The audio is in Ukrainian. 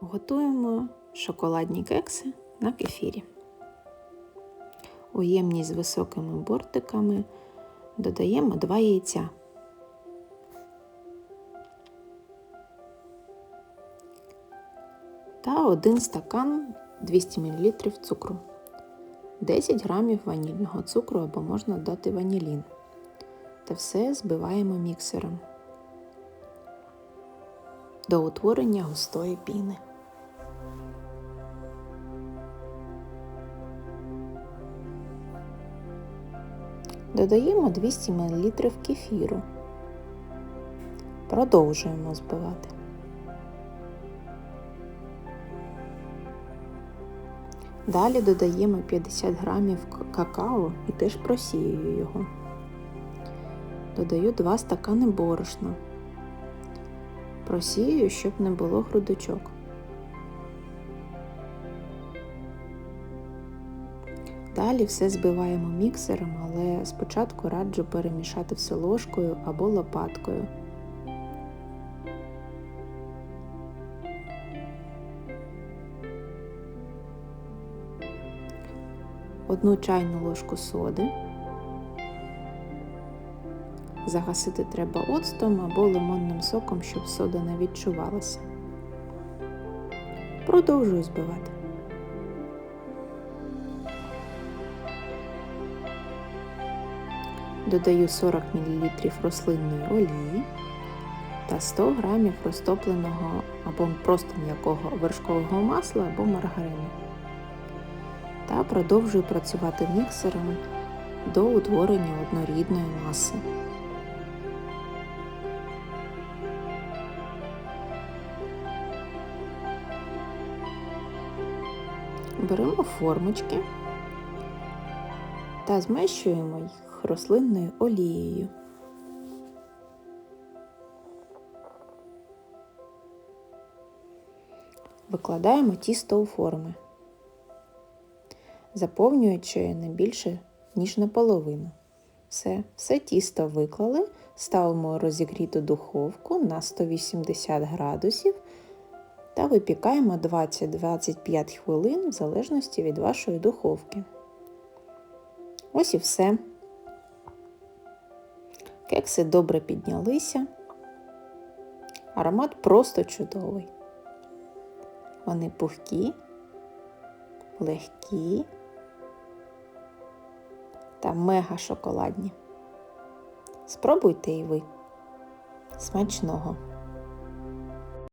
Готуємо шоколадні кекси на кефірі. У ємність з високими бортиками додаємо 2 яйця. Та 1 стакан 200 мл цукру, 10 грамів ванільного цукру або можна додати ванілін. Та все збиваємо міксером до утворення густої піни. Додаємо 200 мл кефіру. Продовжуємо збивати. Далі додаємо 50 грамів какао і теж просіюю його. Додаю 2 стакани борошна. Просію, щоб не було грудочок. Далі все збиваємо міксером, але спочатку раджу перемішати все ложкою або лопаткою. Одну чайну ложку соди. Загасити треба оцтом або лимонним соком, щоб сода не відчувалася. Продовжую збивати. Додаю 40 мл рослинної олії та 100 г розтопленого або просто м'якого вершкового масла або маргарину. Та продовжую працювати міксером до утворення однорідної маси. Беремо формочки та змещуємо їх рослинною олією. Викладаємо тісто у форми, заповнюючи не більше, ніж наполовину. Все, все тісто виклали, ставимо розігріту духовку на 180 градусів та випікаємо 20-25 хвилин в залежності від вашої духовки. Ось і все. Кекси добре піднялися. Аромат просто чудовий. Вони пухкі, легкі та мега шоколадні. Спробуйте і ви. Смачного!